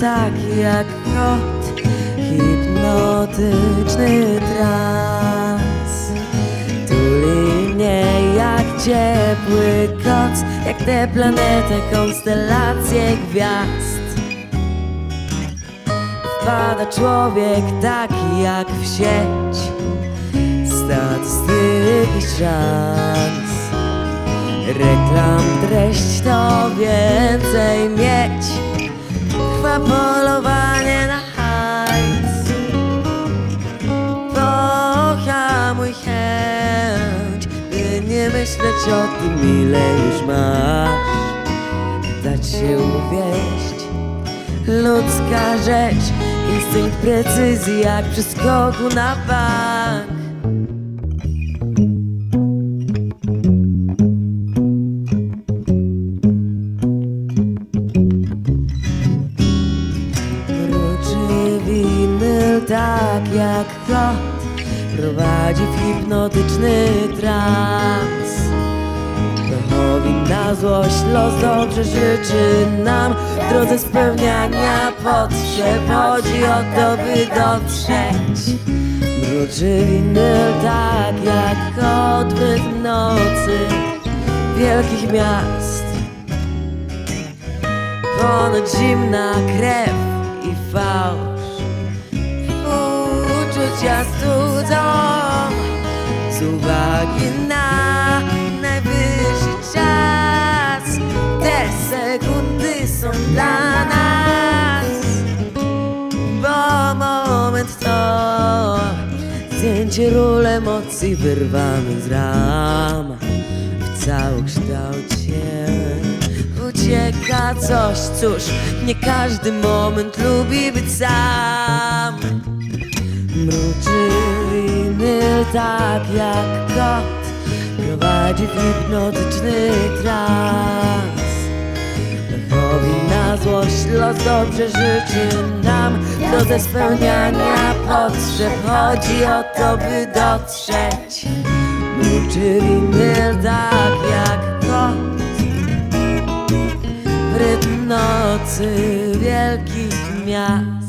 tak jak kot Hipnotyczny trans. Tuli mnie jak ciepły koc Jak tę planetę, konstelacje gwiazd. Wpada człowiek taki jak w sieć Statystyki szans. Reklam treść to więcej polowanie na hajs. Pohamuj chęć By nie myśleć o tym ile już masz. Dać się uwieść. Ludzka rzecz Instynkt precyzji jak przy skoku na bank tak jak kot Prowadzi w hipnotyczny trans. Pechowi na złość los dobrze życzy nam. W drodze spełniania potrzeb Chodzi o to by dotrzeć. Mruczy winyl tak jak rytm nocy Wielkich miast. Ponoć zimna krew Uczucia studzą Z uwagi na najwyższy czas. Te sekundy są dla nas Bo moment to Zdjęcie ról emocji wyrwamy z ram. W całokształcie ucieka coś, cóż Nie każdy moment lubi być sam Mruczy winyl tak jak kot. Prowadzi w hipnotyczny trans. Pechowi na złość los dobrze życzy nam. W drodze spełniania potrzeb Chodzi o to by dotrzeć. Mruczy winyl tak jak kot. W rytm nocy wielkich miast.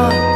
heart